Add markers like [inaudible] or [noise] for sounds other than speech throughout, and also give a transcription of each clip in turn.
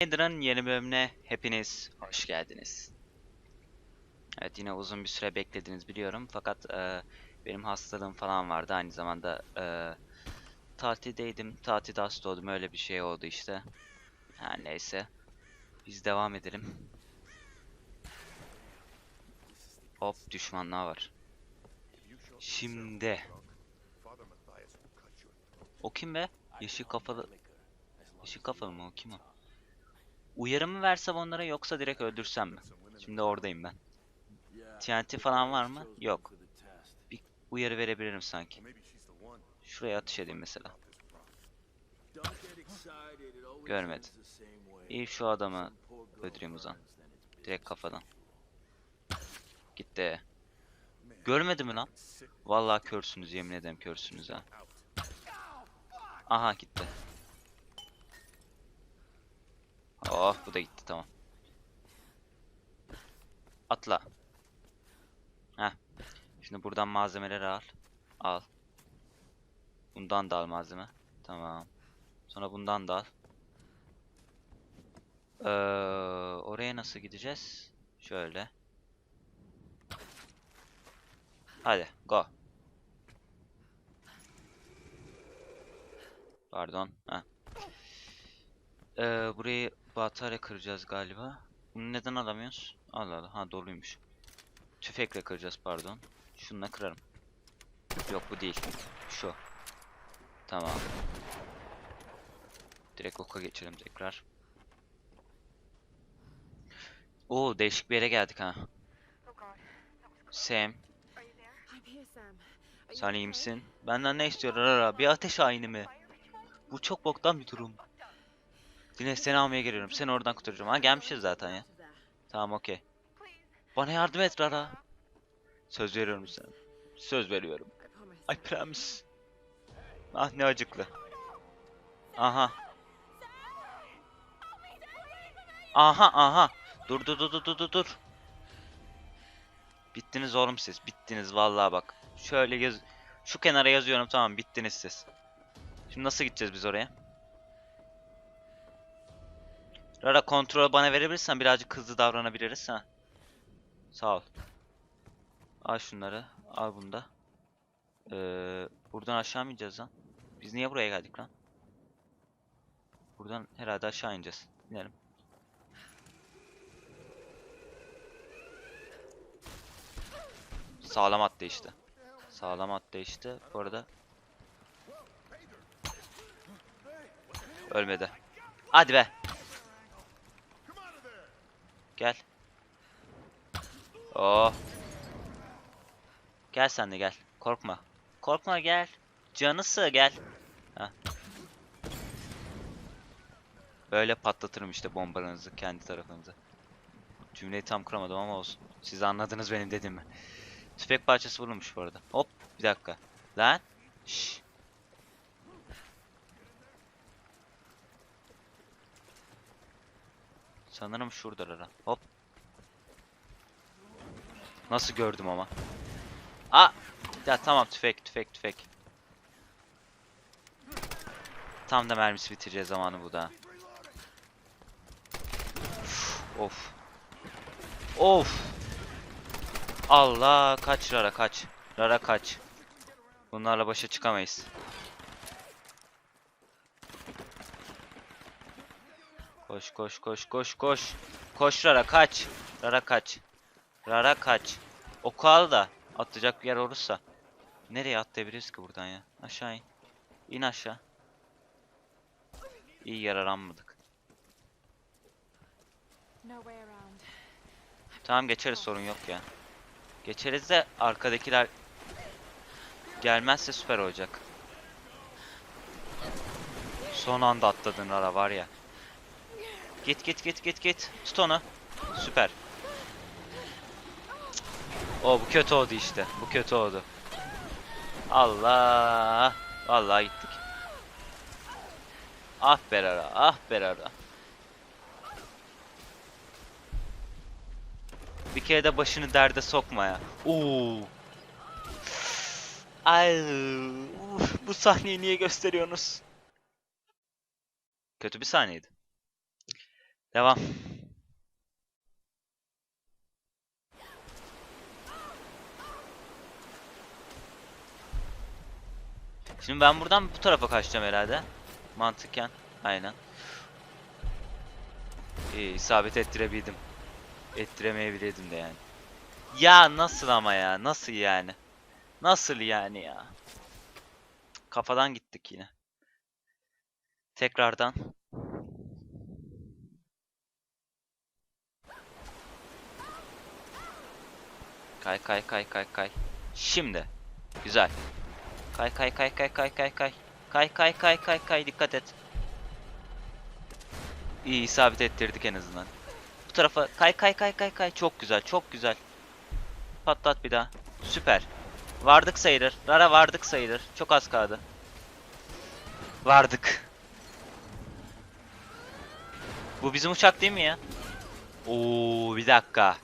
Nedir'ın yeni bölümüne hepiniz hoş geldiniz. Evet yine uzun bir süre beklediniz biliyorum fakat e, benim hastalığım falan vardı aynı zamanda e, tatildeydim tatilde hasta oldum öyle bir şey oldu işte. Her neyse biz devam edelim. Hop düşmanlar var. Şimdi o kim be? Yeşil kafalı Yeşil kafalı mı o kim o? Uyarı mı versem onlara yoksa direkt öldürsem mi? Şimdi oradayım ben. TNT falan var mı? Yok. Bir uyarı verebilirim sanki. Şuraya atış edeyim mesela. Görmedi. İyi şu adamı öldüreyim o zaman. Direkt kafadan. Gitti. Görmedi mi lan? Vallahi körsünüz yemin ederim körsünüz ha. Aha gitti. Oh bu da gitti tamam. Atla. Heh. Şimdi buradan malzemeleri al. Al. Bundan da al malzeme. Tamam. Sonra bundan da al. Ee, oraya nasıl gideceğiz? Şöyle. Hadi go. Pardon. Heh. Ee, burayı batarya kıracağız galiba. Bunu neden alamıyoruz? Allah Allah. Ha doluymuş. Tüfekle kıracağız pardon. Şununla kırarım. Yok bu değil. Şu. Tamam. Direkt oka geçelim tekrar. Oo değişik bir yere geldik ha. Sam, sen iyi misin? Benden ne istiyor Rara? Bir ateş ayini mi? Bu çok boktan bir durum. Dine seni almaya geliyorum. Seni oradan kurtaracağım. Ha gelmişiz zaten ya. Tamam okey. Bana yardım et Rara. Söz veriyorum sana. Söz veriyorum. I promise. Ah ne acıklı. Aha. Aha aha. Dur dur dur dur dur dur. Bittiniz oğlum siz. Bittiniz vallahi bak. Şöyle yaz şu kenara yazıyorum tamam bittiniz siz. Şimdi nasıl gideceğiz biz oraya? Rara kontrol bana verebilirsen birazcık hızlı davranabiliriz ha. Sağ ol. Al şunları. Al bunu da. Ee, buradan aşağı mı ineceğiz lan? Biz niye buraya geldik lan? Buradan herhalde aşağı ineceğiz. İnelim. Sağlam attı işte. Sağlam attı işte. Bu arada ölmedi. Hadi be. Gel. Oh. Gel sen de gel. Korkma. Korkma gel. Canısı gel. Heh. Böyle patlatırım işte bombalarınızı kendi tarafınıza. Cümleyi tam kuramadım ama olsun. Siz anladınız benim dediğimi. Tüfek parçası vurulmuş bu arada. Hop bir dakika. Lan. Şş. Sanırım şurada ara. Hop. Nasıl gördüm ama. Aa! Ya tamam tüfek tüfek tüfek. Tam da mermisi bitireceği zamanı bu da. Of. Of. Allah kaç Rara kaç. Rara kaç. Bunlarla başa çıkamayız. Koş koş koş koş koş. Koş Rara kaç. Rara kaç. Rara kaç. Oku al da atlayacak bir yer olursa. Nereye atlayabiliriz ki buradan ya? Aşağı in. İn aşağı. İyi yaralanmadık. Tamam geçeriz sorun yok ya. Geçeriz de arkadakiler gelmezse süper olacak. Son anda atladın ara var ya. Git git git git git. Tut onu. Süper. O bu kötü oldu işte. Bu kötü oldu. Allah. Vallahi gittik. Ah be ara. Ah be ara. Bir kere de başını derde sokma ya. Oo. Ay, uf, bu sahneyi niye gösteriyorsunuz? Kötü bir sahneydi. Devam. Şimdi ben buradan bu tarafa kaçacağım herhalde. Mantıken. Aynen. İyi, isabet ettirebildim. Ettiremeyebilirdim de yani. Ya nasıl ama ya? Nasıl yani? Nasıl yani ya? Kafadan gittik yine. Tekrardan. Kay kay kay kay kay. Şimdi. Güzel. Kay kay kay kay kay kay kay. Kay kay kay kay kay dikkat et. İyi isabet ettirdik en azından. Bu tarafa kay kay kay kay kay. Çok güzel çok güzel. Patlat bir daha. Süper. Vardık sayılır. Rara vardık sayılır. Çok az kaldı. Vardık. Bu bizim uçak değil mi ya? Oo bir dakika.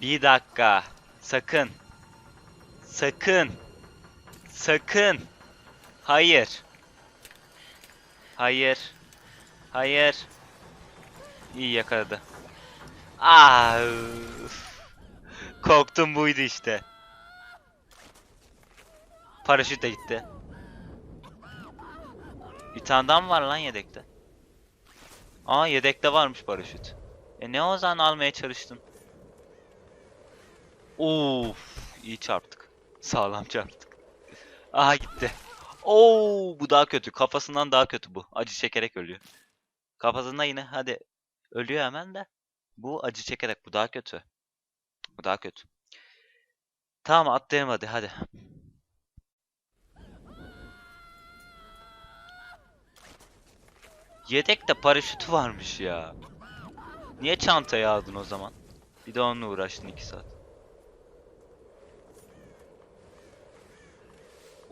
Bir dakika. Sakın. Sakın. Sakın. Hayır. Hayır. Hayır. İyi yakaladı. Ah. Korktum buydu işte. Paraşüt de gitti. Bir tane daha mı var lan yedekte? Aa yedekte varmış paraşüt. E ne o zaman almaya çalıştın? Of, iyi çarptık. Sağlam çarptık. Aha gitti. Oo, bu daha kötü. Kafasından daha kötü bu. Acı çekerek ölüyor. Kafasında yine hadi ölüyor hemen de. Bu acı çekerek bu daha kötü. Bu daha kötü. Tamam atlayalım hadi hadi. Yedekte paraşütü varmış ya. Niye çantaya aldın o zaman? Bir de onunla uğraştın 2 saat.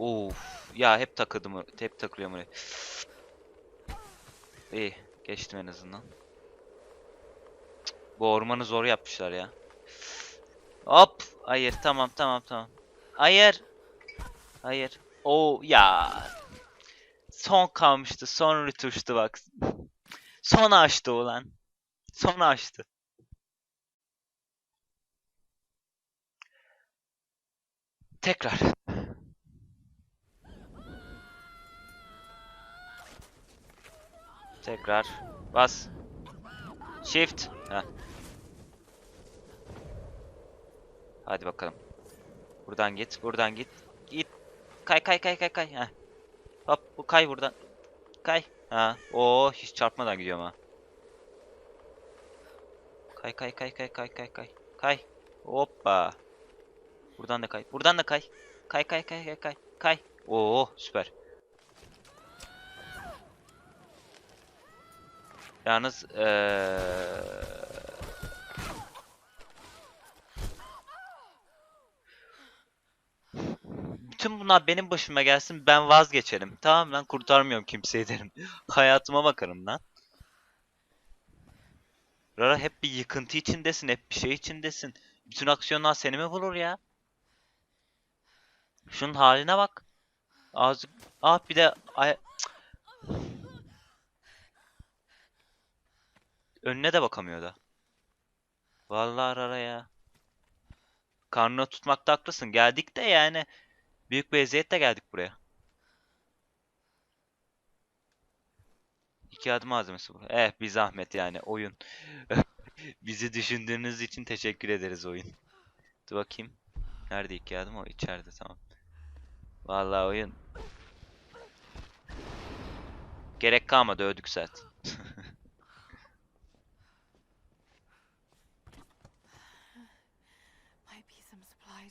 Of ya hep takıldım hep takılıyorum oraya. İyi geçtim en azından. Bu ormanı zor yapmışlar ya. Hop hayır tamam tamam tamam. Hayır. Hayır. Oo ya. Son kalmıştı. Son rütuştu bak. Son açtı ulan. Son açtı. Tekrar. Tekrar. Bas. Shift. Heh. Hadi bakalım. Buradan git. Buradan git. Git. Kay kay kay kay kay. Heh. Hop bu kay buradan. Kay. Ha. Oo hiç çarpmadan gidiyorum ha. Kay kay kay kay kay kay kay. Kay. Hoppa. Buradan da kay. Buradan da kay. Kay kay kay kay kay. Kay. Oo süper. Yalnız eee Bütün bunlar benim başıma gelsin ben vazgeçerim. Tamam lan kurtarmıyorum kimseyi derim. [laughs] Hayatıma bakarım lan. Rara hep bir yıkıntı içindesin, hep bir şey içindesin. Bütün aksiyonlar seni mi vurur ya? Şunun haline bak. Ağzı... Ah bir de... Ay... Cık. Önüne de bakamıyor da. Vallahi Rara ya. Karnını tutmakta haklısın. Geldik de yani. Büyük bir eziyetle geldik buraya. İki adım malzemesi bu. Eh bir zahmet yani oyun. [laughs] Bizi düşündüğünüz için teşekkür ederiz oyun. Dur bakayım. Nerede iki adım o? içeride tamam. Vallahi oyun. Gerek kalmadı öldük zaten.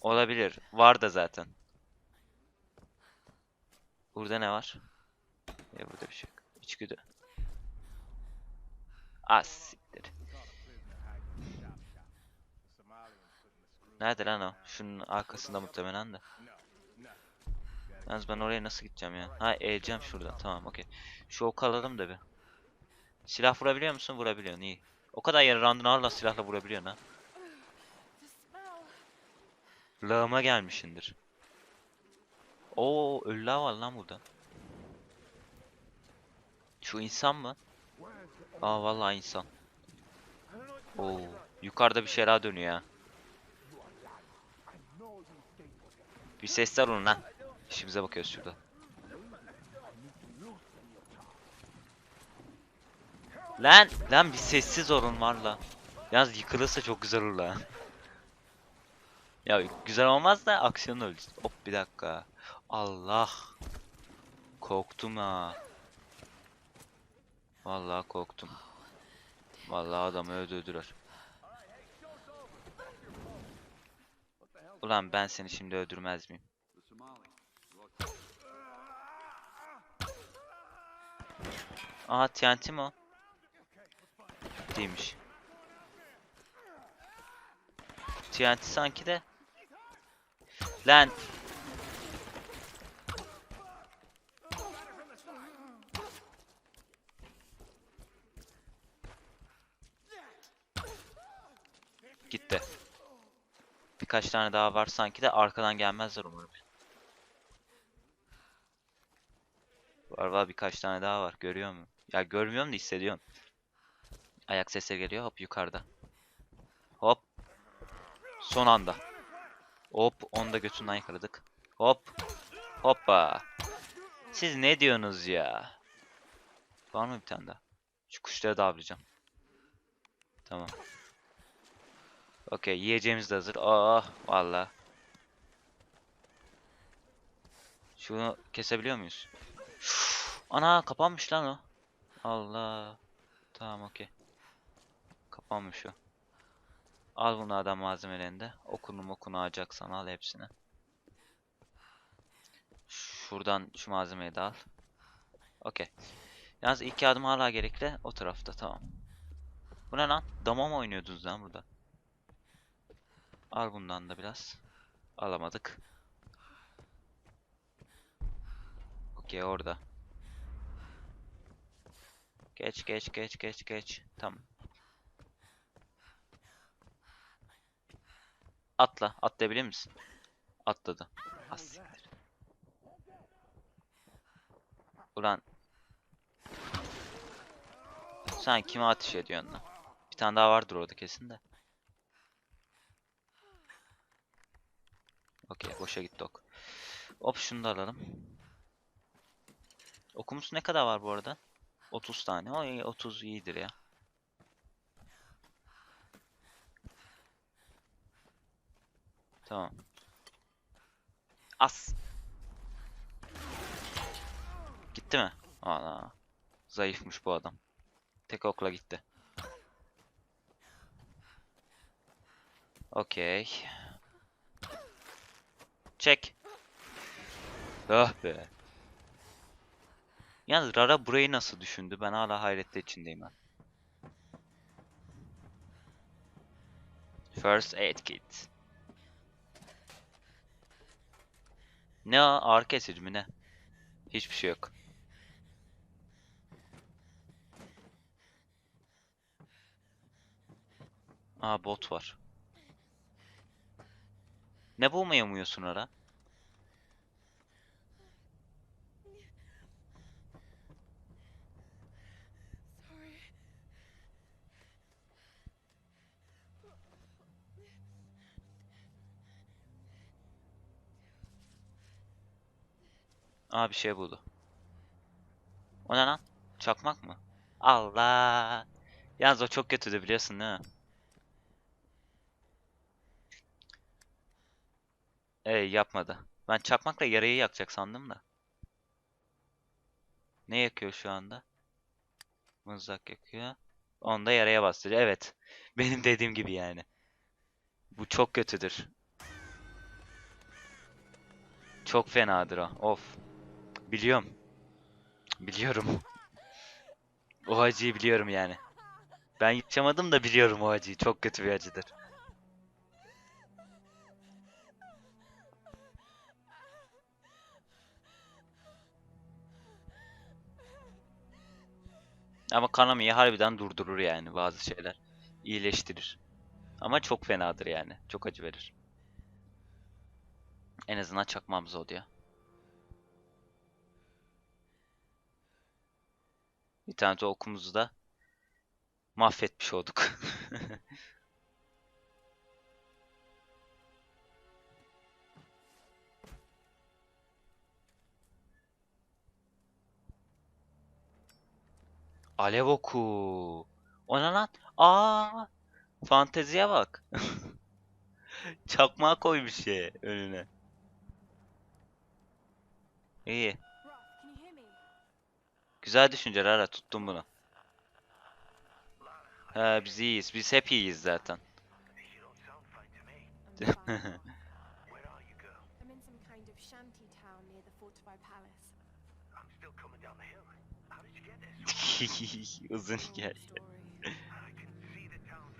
Olabilir. Var da zaten. Burada ne var? Ya burada bir şey yok. İçgüdü. Ah siktir. Nerede lan o? Şunun arkasında muhtemelen de. Yalnız ben oraya nasıl gideceğim ya? Ha eğeceğim şuradan. Tamam okey. Şu oku alalım da bir. Silah vurabiliyor musun? Vurabiliyorsun iyi. O kadar yere randını hala silahla vurabiliyorsun ha. Lağıma gelmişindir. Oo ölüler var lan burada. Şu insan mı? Aa vallahi insan. Oo, yukarıda bir şeyler dönüyor ya. Bir sesler olun lan. İşimize bakıyoruz şurada. Lan, lan bir sessiz olun var la. Yalnız yıkılırsa çok güzel olur lan. Ya güzel olmaz da aksiyon ölür. Hop bir dakika. Allah. Korktum ha. Vallahi korktum. Vallahi adamı öldürdüler. Ulan ben seni şimdi öldürmez miyim? Aa TNT mi o? Değilmiş. TNT sanki de. Lan. Gitti. Birkaç tane daha var sanki de arkadan gelmezler umarım. Var var birkaç tane daha var. Görüyor musun? Ya görmüyorum da hissediyorum. Ayak sesleri geliyor. Hop yukarıda. Hop. Son anda. Hop onu da götünden yakaladık. Hop. Hoppa. Siz ne diyorsunuz ya? Var mı bir tane daha? Şu kuşları da avlayacağım. Tamam. Okey yiyeceğimiz de hazır. Aa valla. Şunu kesebiliyor muyuz? Ana kapanmış lan o. Allah. Tamam okey. Kapanmış o. Al bunlardan malzemelerini de. Okunu mokunu alacaksan al hepsini. Şuradan şu malzemeyi de al. Okey. Yalnız iki adım hala gerekli. O tarafta tamam. Bu ne lan? Dama mı oynuyordunuz lan burada? Al bundan da biraz. Alamadık. Okey orada. Geç geç geç geç geç. Tamam. Atla. Atlayabilir misin? Atladı. Az siktir. Ulan. Sen kime ateş ediyorsun lan? Bir tane daha vardır orada kesin de. Okey boşa gitti ok. Hop şunu da alalım. Okumuz ne kadar var bu arada? 30 tane. O iyi, 30 iyidir ya. Tamam. As. Gitti mi? Ana. Zayıfmış bu adam. Tek okla gitti. Okey. Çek. Ah be. Yalnız Rara burayı nasıl düşündü? Ben hala hayrette içindeyim ben. First aid kit. Ne o? Kesici mi ne? Hiçbir şey yok. Aa bot var. Ne bulmaya umuyorsun ara? Aa bir şey buldu. O ne lan? Çakmak mı? Allah. Yalnız o çok kötüydü biliyorsun değil mi? Ee yapmadı. Ben çakmakla yarayı yakacak sandım da. Ne yakıyor şu anda? Mızrak yakıyor. Onda yaraya bastırıyor. Evet. [laughs] Benim dediğim gibi yani. Bu çok kötüdür. Çok fenadır o. Of. Biliyorum. Biliyorum. O acıyı biliyorum yani. Ben yaşamadım da biliyorum o acıyı. Çok kötü bir acıdır. Ama kanamayı harbiden durdurur yani bazı şeyler. İyileştirir. Ama çok fenadır yani. Çok acı verir. En azından çakmamız oluyor. Bir İnternet okumuzu da mahvetmiş olduk. [laughs] Alev oku. Ona lan. Aa! Fanteziye bak. [laughs] Çakmağı koymuş şey önüne. İyi. Güzel düşünce Rara tuttum bunu. He biz iyiyiz. Biz hep iyiyiz zaten. [laughs] [laughs] Uzun hikaye. [laughs]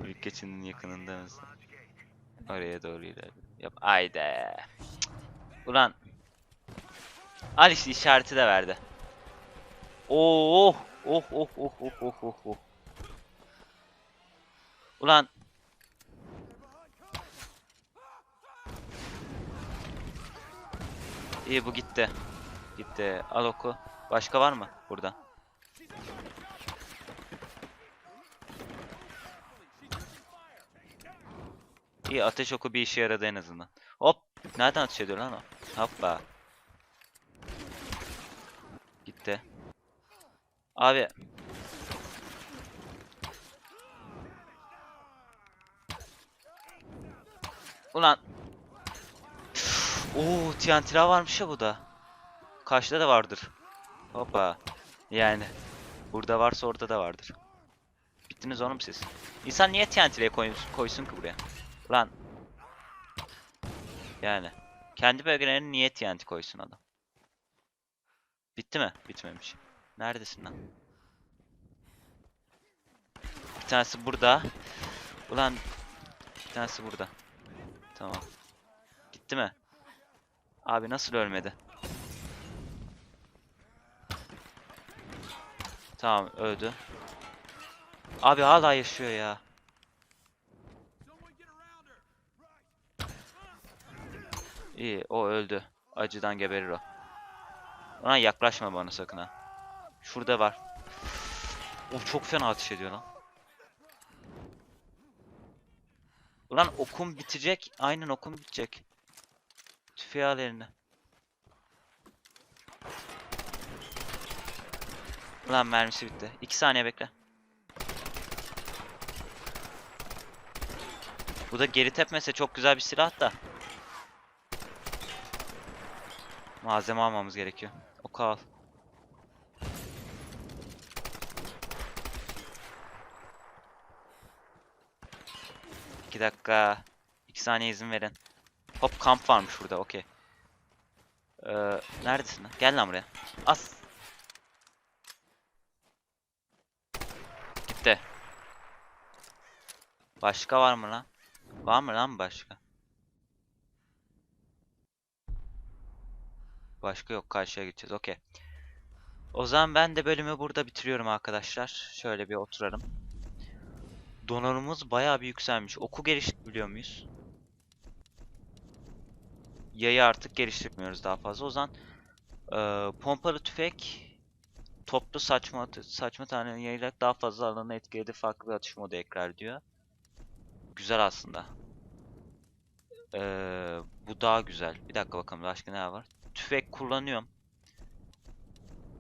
Büyük geçinin yakınında mısın? Oraya doğru ilerle. Yap. Ayda. Ulan. Al işte işareti de verdi. Oh oh oh oh oh oh oh oh. Ulan. İyi bu gitti. Gitti. Al oku. Başka var mı burada? İyi ateş oku bir işe yaradı en azından. Hop! Nereden ateş ediyor lan o? Hoppa. Abi. Ulan. Oo, TNT'ler varmış ya bu da. Karşıda da vardır. Hoppa. Yani. Burada varsa orada da vardır. Bittiniz oğlum siz. İnsan niye TNT'ye koy koysun ki buraya? Lan. Yani. Kendi bölgelerine niye TNT koysun adam? Bitti mi? Bitmemiş. Neredesin lan? Bir tanesi burada. Ulan bir tanesi burada. Tamam. Gitti mi? Abi nasıl ölmedi? Tamam öldü. Abi hala yaşıyor ya. İyi o öldü. Acıdan geberir o. Ona yaklaşma bana sakın ha. Şurada var. O çok fena ateş ediyor lan. Ulan okum bitecek. Aynen okum bitecek. Tüfeği al eline. Ulan mermisi bitti. 2 saniye bekle. Bu da geri tepmese çok güzel bir silah da. Malzeme almamız gerekiyor. Oku al. İki dakika. İki saniye izin verin. Hop kamp varmış burada. Okey. Ee, neredesin? Gel lan buraya. As. Gitti. Başka var mı lan? Var mı lan başka? Başka yok. Karşıya gideceğiz. Okey. O zaman ben de bölümü burada bitiriyorum arkadaşlar. Şöyle bir oturalım. Donanımımız bayağı bir yükselmiş. Oku geliştirebiliyor muyuz? Yayı artık geliştirmiyoruz daha fazla. O zaman eee, pompalı tüfek toplu saçma saçma tane yayılarak daha fazla alanı etkiledi farklı bir atış modu ekler diyor. Güzel aslında. Eee, bu daha güzel. Bir dakika bakalım başka ne var? Tüfek kullanıyorum.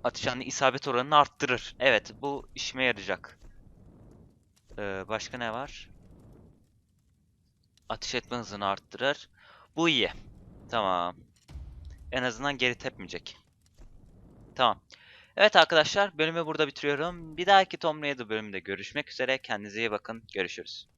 Atış anı isabet oranını arttırır. Evet, bu işime yarayacak. Ee, başka ne var? Ateş etme hızını arttırır. Bu iyi. Tamam. En azından geri tepmeyecek. Tamam. Evet arkadaşlar, bölümü burada bitiriyorum. Bir dahaki Tomb Raider bölümünde görüşmek üzere. Kendinize iyi bakın. Görüşürüz.